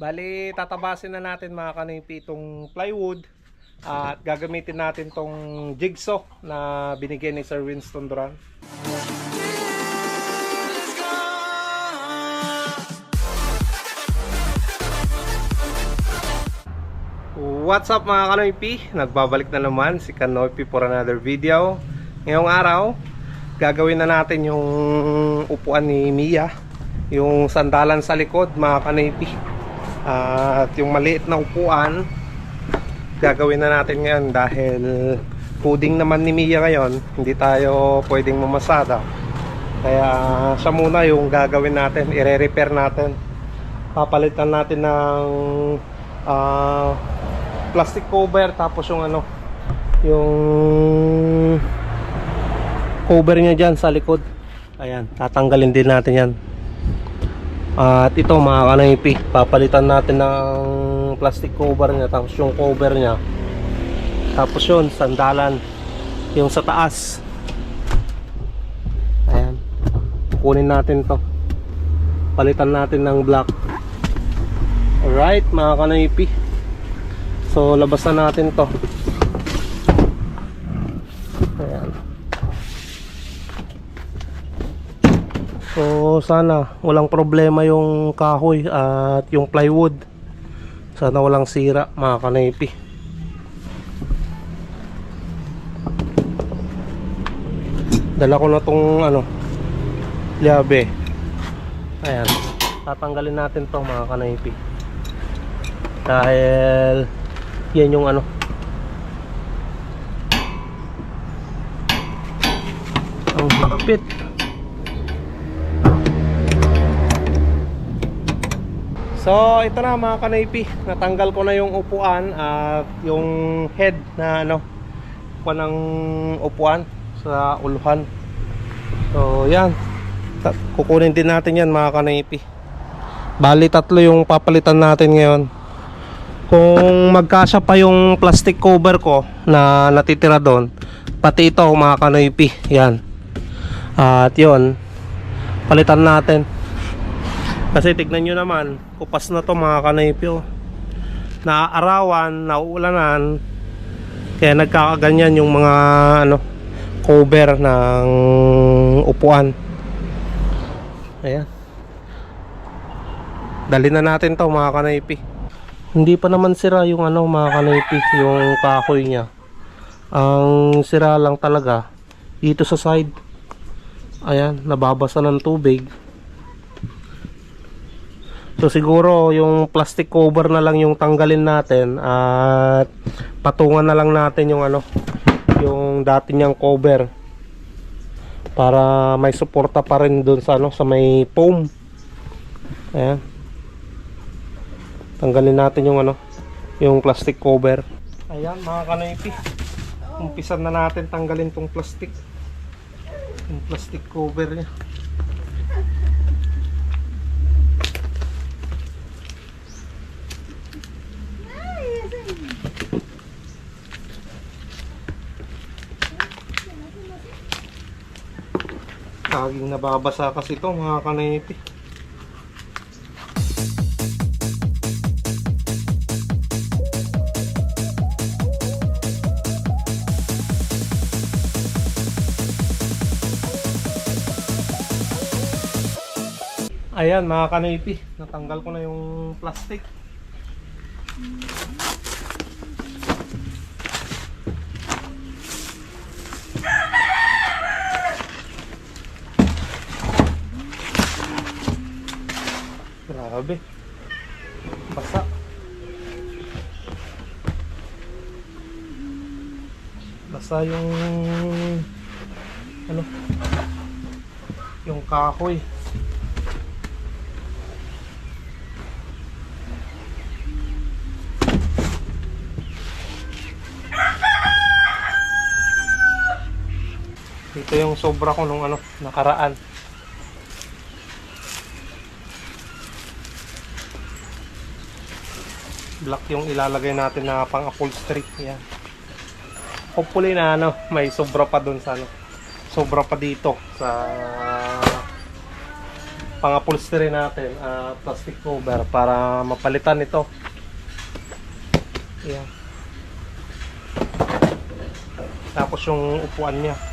Bali, tatabasin na natin mga kanipi itong plywood at gagamitin natin tong jigsaw na binigay ni Sir Winston Duran. What's up mga kanoypi? Nagbabalik na naman si Kanoypi for another video. Ngayong araw, gagawin na natin yung upuan ni Mia. Yung sandalan sa likod mga kanoypi. At yung maliit na upuan, gagawin na natin ngayon dahil coding naman ni Mia ngayon. Hindi tayo pwedeng mamasada. Kaya siya muna yung gagawin natin, ire-repair natin. Papalitan natin ng ah, plastic cover tapos yung ano yung cover niya dyan sa likod ayan tatanggalin din natin yan at ito mga kanaypi papalitan natin ng plastic cover niya tapos yung cover niya. Tapos yun sandalan. Yung sa taas. Ayan. Kunin natin to. Palitan natin ng black. Alright mga kanaypi So, labas na natin to. So, sana walang problema yung kahoy at yung plywood. Sana walang sira, mga kanaypi. Dala ko na tong ano, liabe. Ayan. Tatanggalin natin to mga kanaypi. Dahil yan yung ano ang higpit so ito na mga kanaypi. Natanggal ko na yung upuan at yung head na ano upuan ng upuan sa uluhan. So yan. Kukunin din natin yan mga kanaypi. Bali tatlo yung papalitan natin ngayon. Kung magkasya pa yung plastic cover ko na natitira doon pati ito mga kanoypi yan. At yun palitan natin kasi tignan nyo naman kupas na to mga kanoypi oh. naaarawan, nauulanan kaya nagkakaganyan yung mga ano cover ng upuan ayan dali na natin to mga kanoypi hindi pa naman sira yung ano mga kanoypi, yung kahoy niya. Ang sira lang talaga dito sa side. Ayan, nababasa ng tubig. So siguro yung plastic cover na lang yung tanggalin natin at patungan na lang natin yung ano, yung dati niyang cover para may suporta pa rin doon sa ano sa may foam. Ayan. Tanggalin natin yung ano yung plastic cover. Ayan mga kanoypi umpisan na natin tanggalin tong plastic. Yung plastic cover nya Laging nababasa kasi ito mga kanoypi Ayan mga kanipi, natanggal ko na yung plastic. Grabe. Basa. Basa yung ano yung kahoy. Ito yung sobra ko nung ano, nakaraan. black yung ilalagay natin na pang upholstery. Yan. Hopefully na ano may sobra pa dun sa ano sobra pa dito sa pang upholstery natin uh, plastic cover para mapalitan ito. Yan. Tapos yung upuan niya.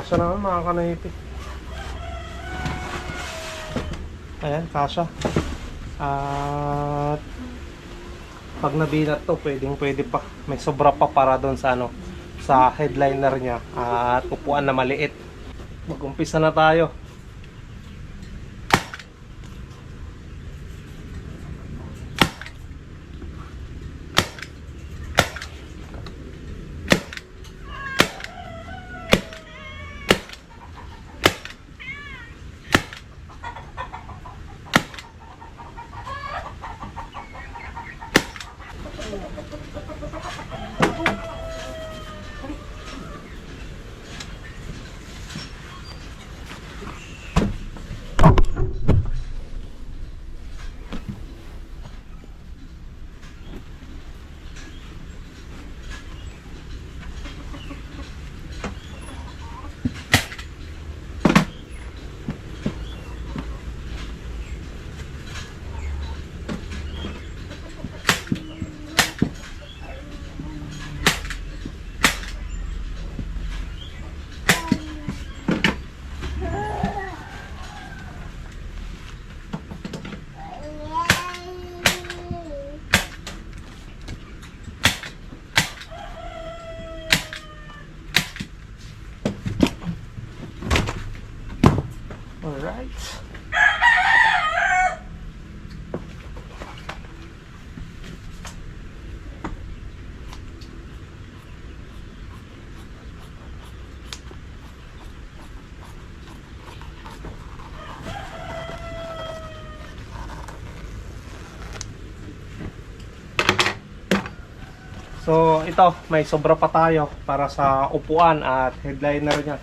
Kasa naman mga kanaipi. Ayan, kasa. At pag nabinat to, pwedeng pwede pa. May sobra pa para doon sa ano, sa headliner niya at upuan na maliit. Mag-umpisa na tayo. ito, may sobra pa tayo para sa upuan at headliner niya.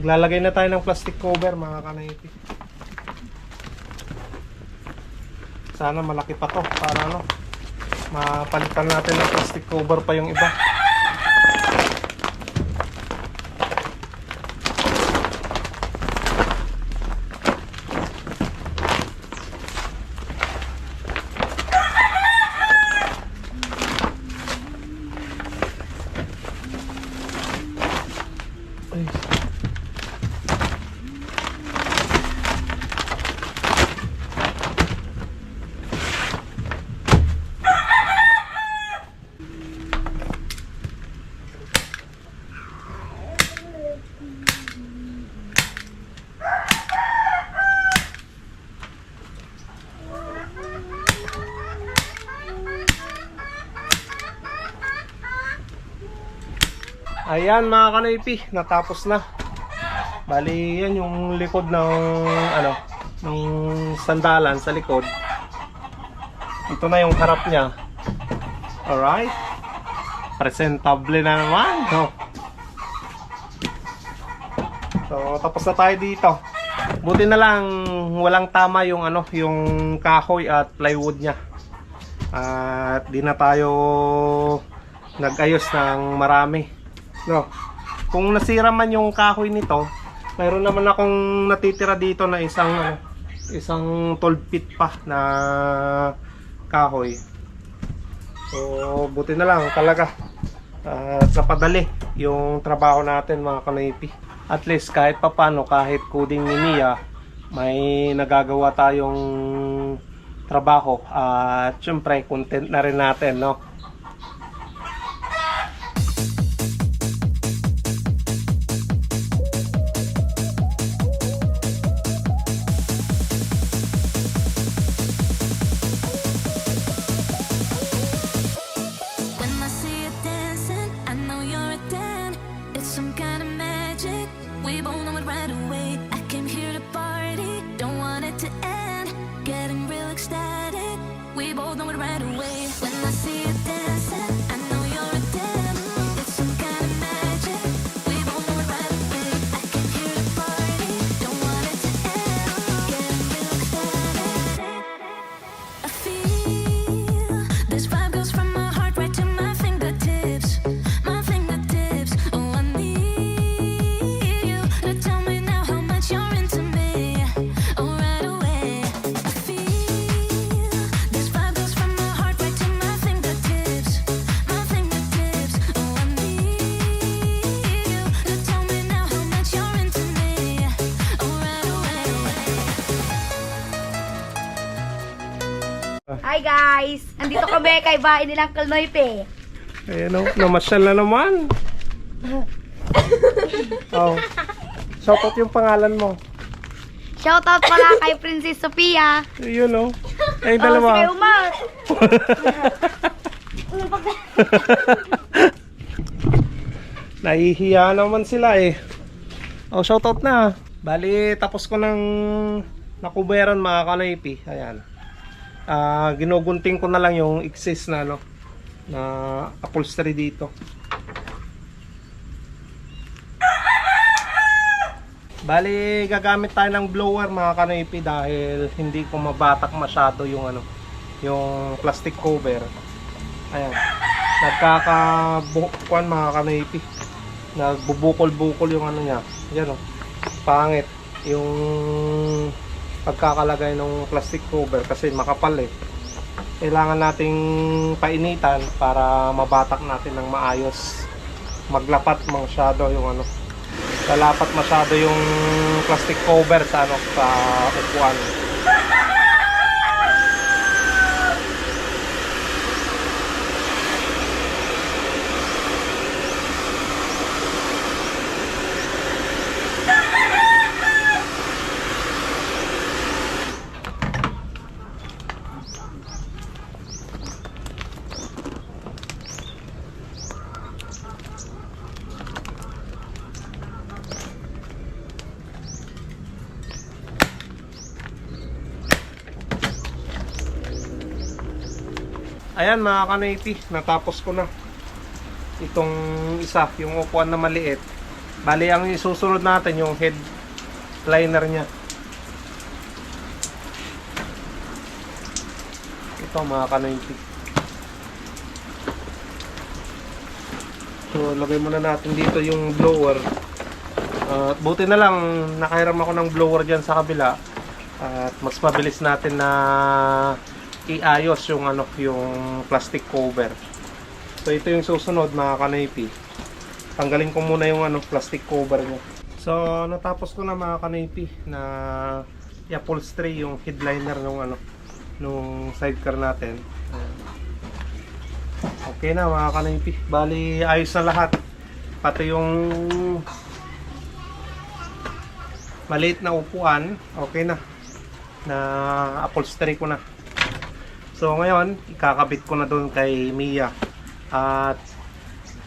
Maglalagay na tayo ng plastic cover mga kanaiti. Sana malaki pa to para ano, mapalitan natin ng plastic cover pa yung iba. Ayan mga kanoypi, natapos na. Bali, yan yung likod ng ano, ng sandalan sa likod. Ito na yung harap niya. Alright. Presentable na naman. No? So, tapos na tayo dito. Buti na lang walang tama yung ano, yung kahoy at plywood niya. At di na tayo nag-ayos ng marami. No. Kung nasira man yung kahoy nito, mayroon naman akong natitira dito na isang ano, isang 12 feet pa na kahoy. So, buti na lang talaga. At napadali yung trabaho natin mga kanoypi. At least kahit papano, kahit coding ni Mia, may nagagawa tayong trabaho. At syempre, content na rin natin, no? Guys! Andito kami kay bahay nilang Kalnoype. Ayan o, namasyal na naman. oh. Shoutout yung pangalan mo. Shoutout pala kay Princess Sophia. Yun o. Ay, Oh, si dalawa. Kuya Umar. Nahihiya naman sila eh. Oh, shoutout na. Bali, tapos ko ng nakuberan mga kanoypi. Ayan. Ah, ginugunting ko na lang yung excess na ano na upholstery dito. Bali, gagamit tayo ng blower mga kanoypi dahil hindi ko mabatak masyado yung ano, yung plastic cover. Ayan. Nagkakabukuan mga kanoypi. Nagbubukol-bukol yung ano niya. Yan oh. Pangit yung pagkakalagay ng plastic cover kasi makapal eh. Kailangan nating painitan para mabatak natin ng maayos. Maglapat masyado yung ano. Lalapat masyado yung plastic cover sa ano sa upuan. Ayan mga kanaiti, natapos ko na. Itong isa, yung upuan na maliit. Bali, ang isusunod natin yung head liner niya. Ito mga kanaiti. So, lagay muna natin dito yung blower. At buti na lang, nakahiram ako ng blower dyan sa kabila. At mas mabilis natin na iayos yung ano yung plastic cover. So ito yung susunod mga kanaypi. Tanggalin ko muna yung ano plastic cover niya. So natapos ko na mga kanaypi na i-upholstery yung headliner ng ano nung sidecar natin. Okay na mga kanaypi. Bali ayos na lahat. Pati yung maliit na upuan, okay na. Na upholstery ko na. So ngayon, ikakabit ko na doon kay Mia. At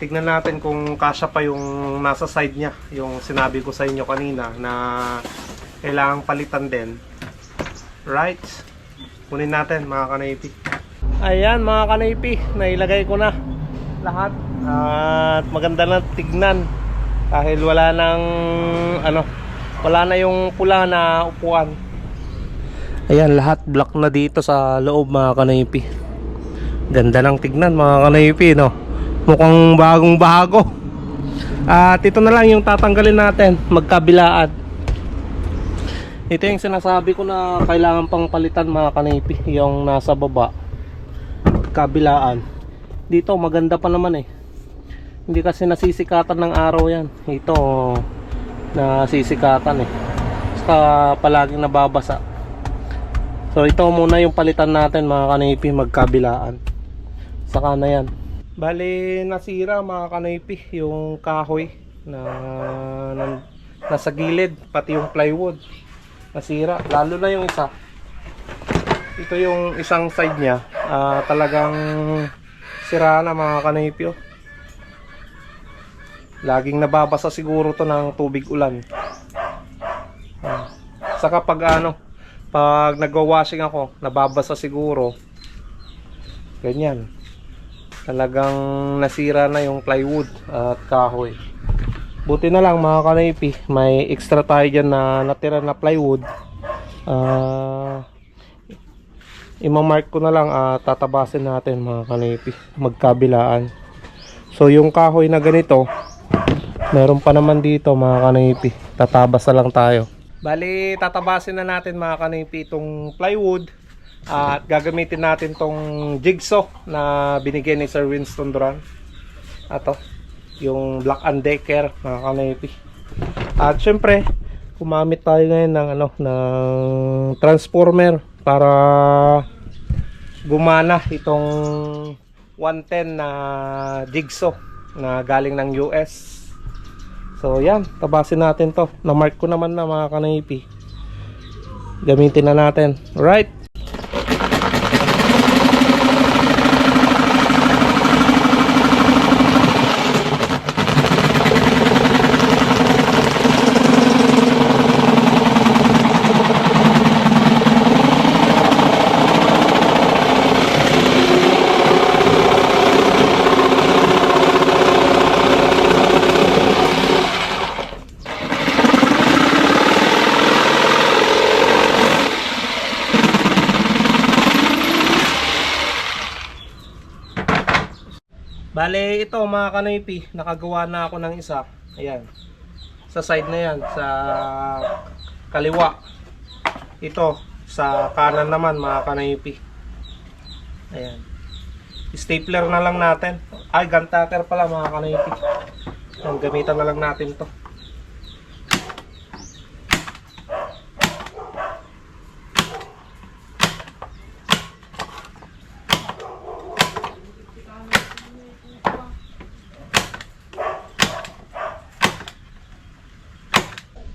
tignan natin kung kasya pa yung nasa side niya. Yung sinabi ko sa inyo kanina na kailangang palitan din. Right? Kunin natin mga kanaypi. Ayan mga kanaypi, nailagay ko na lahat. At maganda na tignan dahil wala nang ano, wala na yung pula na upuan. Ayan, lahat black na dito sa loob mga kanaypi. Ganda ng tignan mga kanaypi, no? Mukhang bagong bago. At ito na lang yung tatanggalin natin, magkabilaan. Ito yung sinasabi ko na kailangan pang palitan mga kanaypi, yung nasa baba. Kabilaan. Dito maganda pa naman eh. Hindi kasi nasisikatan ng araw yan. Ito nasisikatan eh. Saka palaging nababasa. So ito muna yung palitan natin mga kanipi magkabilaan. Saka na yan. Bali nasira mga kanipi yung kahoy na, na nasa gilid pati yung plywood. Nasira lalo na yung isa. Ito yung isang side niya. ah, talagang sira na mga kanipi. Oh. Laging nababasa siguro to ng tubig ulan. Ah. Saka pag ano, pag nagwa-washing ako, nababasa siguro. Ganyan. Talagang nasira na yung plywood at kahoy. Buti na lang mga kanaypi, may extra tayo dyan na natira na plywood. Ah, imamark ko na lang at tatabasin natin mga kanaypi, magkabilaan. So yung kahoy na ganito, meron pa naman dito mga kanaypi, tatabas na lang tayo. Bali, tatabasin na natin mga kanipi itong plywood at gagamitin natin tong jigsaw na binigay ni Sir Winston Duran. Ato, yung Black and Decker mga kanipi. At syempre, kumamit tayo ngayon ng ano ng transformer para gumana itong 110 na jigsaw na galing ng US. So yan, tabasin natin to. Na-mark ko naman na mga kanaypi. Gamitin na natin. Right? Bale, ito mga kanaypi, nakagawa na ako ng isa. Ayan. Sa side na yan, sa kaliwa. Ito, sa kanan naman mga kanaypi. Ayan. Stapler na lang natin. Ay, gun cutter pala mga kanaypi. Ayan, gamitan na lang natin to.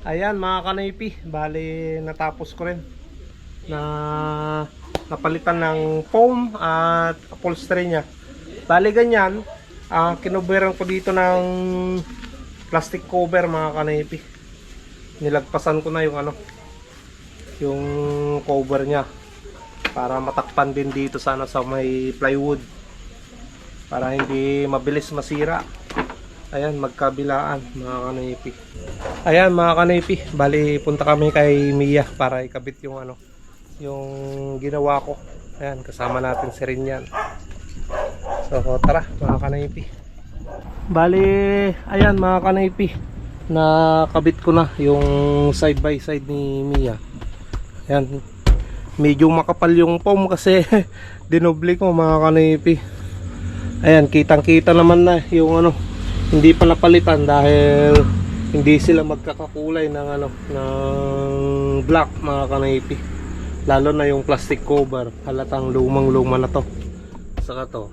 Ayan mga kanaypi, bali natapos ko rin na napalitan ng foam at upholstery niya. Bali ganyan, ah kinuberan ko dito ng plastic cover mga kanaypi. Nilagpasan ko na yung ano, yung cover niya para matakpan din dito sana sa may plywood para hindi mabilis masira. Ayan, magkabilaan mga kanaypi. Ayan mga kanaypi, bali punta kami kay Mia para ikabit yung ano, yung ginawa ko. Ayan, kasama natin si Rinyan. So tara mga kanaypi. Bali, ayan mga kanaypi, nakabit ko na yung side by side ni Mia. Ayan, medyo makapal yung foam kasi dinobli ko mga kanaypi. Ayan, kitang kita naman na yung ano, hindi pa napalitan dahil hindi sila magkakakulay ng ano ng black mga kanaypi. Lalo na yung plastic cover halatang lumang luma na to. Saka to.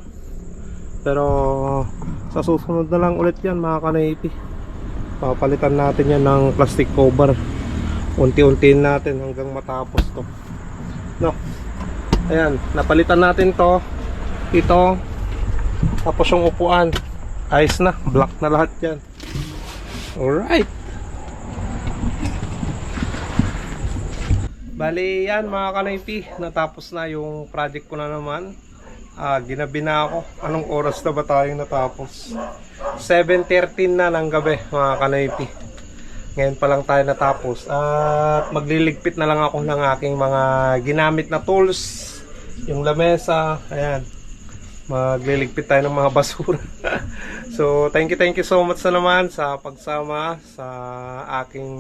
Pero sa susunod na lang ulit yan mga kanaypi. Papalitan natin yan ng plastic cover. Unti-untiin natin hanggang matapos to. No? Ayan napalitan natin to. Ito tapos yung upuan Ayos na, black na lahat yan. Alright. Bali yan mga kanoypi, natapos na yung project ko na naman. Ah, ginabi na ako. Anong oras na ba tayo natapos? 7.13 na ng gabi mga kanoypi. Ngayon pa lang tayo natapos. At magliligpit na lang ako ng aking mga ginamit na tools. Yung lamesa, ayan. Magliligpit tayo ng mga basura. so, thank you, thank you so much na naman sa pagsama sa aking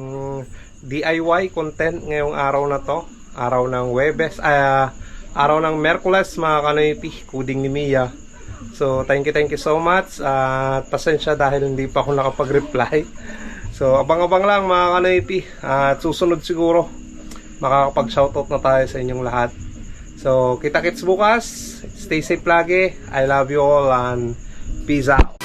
DIY content ngayong araw na to. Araw ng Webes, ah, araw ng Merkules mga kanoypi, kuding ni Mia. So, thank you, thank you so much. At pasensya dahil hindi pa ako nakapag-reply. So, abang-abang lang mga kanoypi. At susunod siguro, makakapag-shoutout na tayo sa inyong lahat. So, kita-kits bukas. Stay safe lagi. I love you all and peace out.